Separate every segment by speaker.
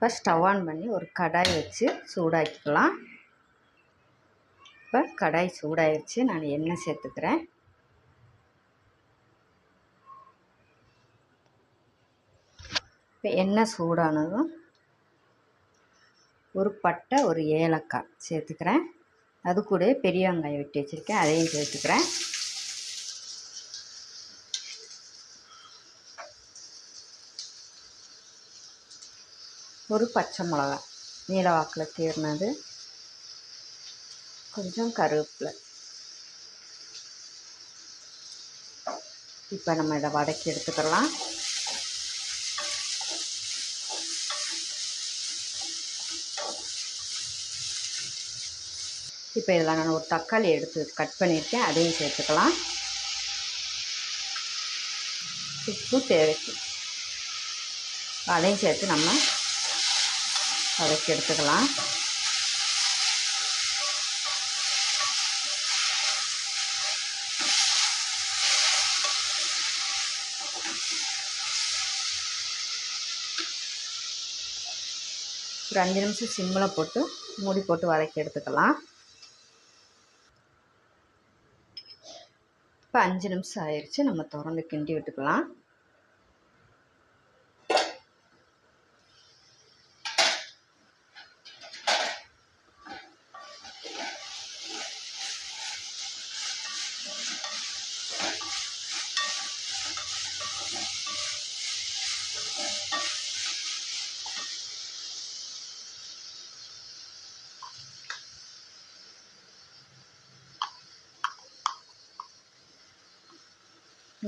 Speaker 1: இப்போ stove on பண்ணி ஒரு கடாய் வச்சு சூடாக்கிக்கலாம். இப்போ கடாய் சூடாயிருச்சு. நான் எண்ணெய் சேர்த்துக்கிறேன். இப்போ எண்ணெய் சூடானதும் ஒரு பட்டை ஒரு ஏலக்காய் சேர்த்துக்கிறேன். அது கூட பெரிய வெங்காயம் வெட்டி வச்சுருக்கேன். அதையும் சேர்த்துக்கிறேன். ஒரு பச்சை மிளகா நீல வாக்கில் தீர்னது கொஞ்சம் கருவேப்பிலை. இப்போ நம்ம இதை வதக்கி எடுத்துக்கலாம். இப்போ இதில் நான் ஒரு தக்காளி எடுத்து கட் பண்ணியிருக்கேன். அதையும் சேர்த்துக்கலாம். உப்பு தேவைக்கு. அதையும் சேர்த்து நம்ம வதக்கி எடுத்துக்கலாம். ஒரு அஞ்சு நிமிஷம் சிம்மில் போட்டு மூடி போட்டு வதக்கி எடுத்துக்கலாம். இப்போ அஞ்சு நிமிஷம் ஆயிடுச்சு நம்ம திறந்து கிண்டி விட்டுக்கலாம்.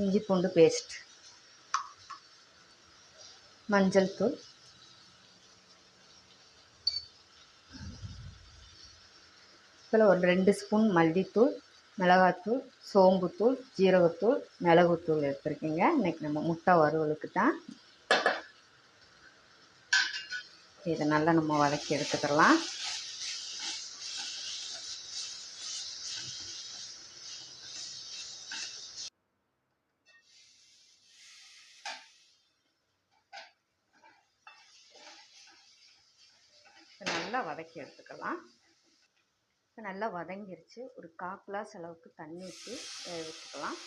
Speaker 1: இஞ்சி பூண்டு பேஸ்ட் மஞ்சள் தூள். இதில் ஒரு ரெண்டு ஸ்பூன் மல்லித்தூள் மிளகாத்தூள் சோம்புத்தூள் ஜீரகத்தூள் மிளகுத்தூள் எடுத்துருக்கீங்க. இன்றைக்கி நம்ம முட்டை வறுவலுக்கு தான் இதை நல்லா நம்ம வதக்கி எடுத்துக்கலாம். நல்லா வதக்கி எடுத்துக்கலாம். இப்போ நல்லா வதங்கிருச்சு. ஒரு கால் கிளாஸ் அளவுக்கு தண்ணி ஊற்றி வேக வச்சுக்கலாம்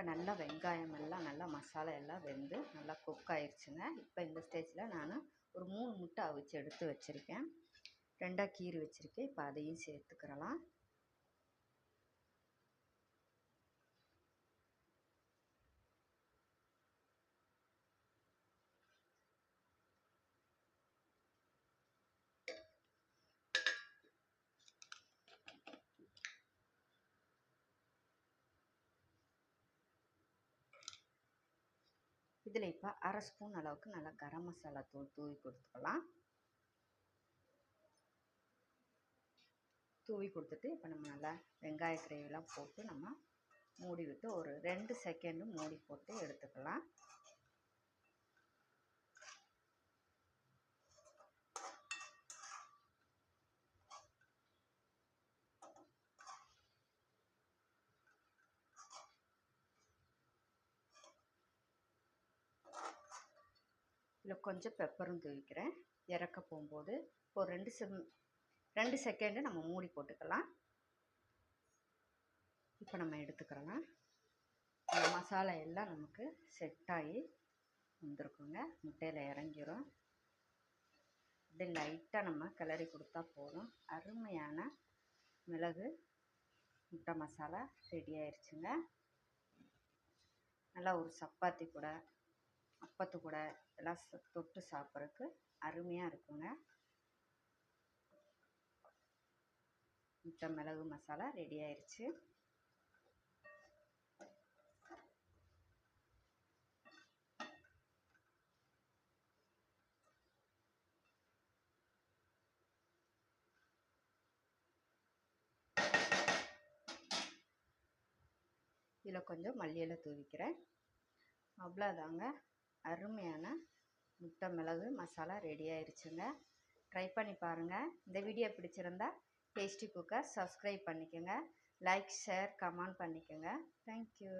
Speaker 1: இப்போ நல்லா வெங்காயம் எல்லாம் நல்லா மசாலா எல்லாம் வெந்து நல்லா குக் ஆயிடுச்சுங்க இப்போ இந்த ஸ்டேஜில் நான் ஒரு மூணு முட்டை அவிச்சு எடுத்து வச்சுருக்கேன். ரெண்டாக கீறி வச்சுருக்கேன். இப்போ அதையும் சேர்த்துக்கிறலாம். இதில் இப்போ அரை ஸ்பூன் அளவுக்கு நல்லா கரம் மசாலா தூள் தூவி கொடுத்துக்கலாம். தூவி கொடுத்துட்டு இப்போ நம்ம நல்லா வெங்காய கிரேவிலாம் போட்டு நம்ம மூடி விட்டு ஒரு ரெண்டு செகண்டு மூடி போட்டு எடுத்துக்கலாம். இதில் கொஞ்சம் பெப்பரும் தூவிக்கிறேன் இறக்க போகும்போது ஒரு ரெண்டு செம் ரெண்டு செகண்டு நம்ம மூடி போட்டுக்கலாம். இப்போ நம்ம எடுத்துக்கிறலாம் இந்த மசாலா எல்லாம் நமக்கு செட் ஆகி வந்துருக்குங்க. முட்டையில் இறங்கிரும். இப்படி லைட்டாக நம்ம கிளறி கொடுத்தா போதும். அருமையான மிளகு முட்டை மசாலா ரெடி ஆயிடுச்சுங்க நல்லா ஒரு சப்பாத்தி கூட அப்பத்து கூட எல்லாம் தொட்டு சாப்பிட்றதுக்கு அருமையாக இருக்குங்க. மிச்ச மிளகு மசாலா ரெடி ஆயிடுச்சு இதில் கொஞ்சம் மல்லியில் தூவிக்கிறேன். அவ்வளோதாங்க அருமையான முட்டை மிளகு மசாலா ரெடி ஆயிடுச்சுங்க ட்ரை பண்ணி பாருங்கள் இந்த வீடியோ பிடிச்சிருந்தா டேஸ்டி குக்கர் சப்ஸ்கிரைப் பண்ணிக்கோங்க. லைக் ஷேர் கமெண்ட் பண்ணிக்கோங்க. Thank you